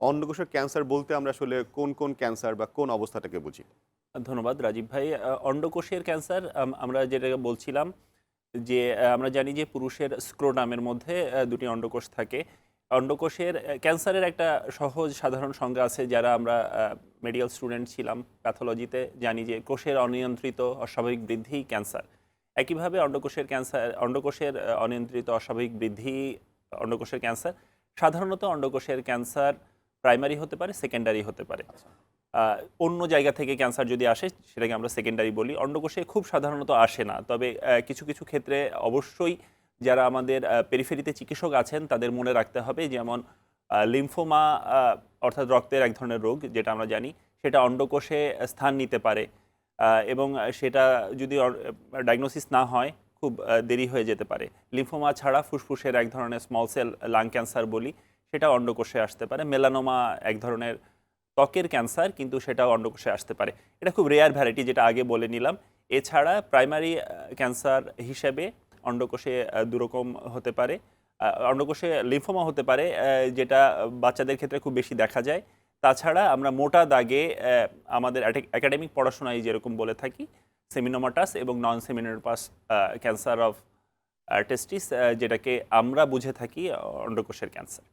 অন্ডকোষের cancer বলতে আমরা আসলে কোন কোন ক্যান্সার বা কোন অবস্থাটাকে বুঝি? ধন্যবাদ রাজীব ভাই। অন্ডকোষের ক্যান্সার আমরা যেটা বলছিলাম যে আমরা জানি যে পুরুষের স্ক্রোডামের মধ্যে দুটি অন্ডকোষ থাকে। অন্ডকোষের ক্যান্সারের একটা সহজ সাধারণ সংজ্ঞা আছে যারা আমরা মেডিকেল স্টুডেন্ট ছিলাম প্যাথোলজিতে জানি যে কোষের অনিয়ন্ত্রিত অস্বাভাবিক বৃদ্ধি ক্যান্সার। একইভাবে অন্ডকোষের ক্যান্সার অন্ডকোষের অনিয়ন্ত্রিত অস্বাভাবিক বৃদ্ধি অন্ডকোষের ক্যান্সার। সাধারণত অন্ডকোষের ক্যান্সার প্রাইমারি হতে পারে সেকেন্ডারি হতে পারে। অন্য জায়গা থেকে ক্যান্সার যদি আসে সেটাকে আমরা সেকেন্ডারি বলি। অন্ডকোষে খুব সাধারণত আসে না। তবে কিছু কিছু ক্ষেত্রে অবশ্যই যারা আমাদের পেরিফেরিতে চিকিৎসক আছেন তাদের মনে রাখতে হবে যেমন লিম্ফোমা অর্থাৎ রক্তের এক ধরনের রোগ যেটা আমরা জানি সেটা অন্ডকোষে স্থান নিতে পারে। এবং সেটা যদি ডায়াগনোসিস না হয় খুব দেরি হয়ে যেতে পারে। লিম্ফোমা ছাড়া ফুসফুসের এক ধরনের স্মল সেল লাং ক্যান্সার বলি সেটা অন্ডকোষে আসতে পারে। মেলানোমা এক ধরনের ত্বকের ক্যান্সার, কিন্তু সেটাও অন্ডকোষে আসতে পারে। এটা খুব রেয়ার ভ্যারাইটি যেটা আগে বলে নিলাম। এছাড়া প্রাইমারি ক্যান্সার হিসেবে অন্ডকোষে দুরকম হতে পারে। অন্ডকোষে লিম্ফোমা হতে পারে যেটা বাচ্চাদের ক্ষেত্রে খুব বেশি দেখা যায়। তাছাড়া আমরা মোটা দাগে আমাদের একাডেমিক পড়াশোনায় যেরকম বলে থাকি সেমিনোমাটাস এবং non seminomatous cancer of testis যেটাকে আমরা বুঝে থাকি অন্ডকোষের ক্যান্সার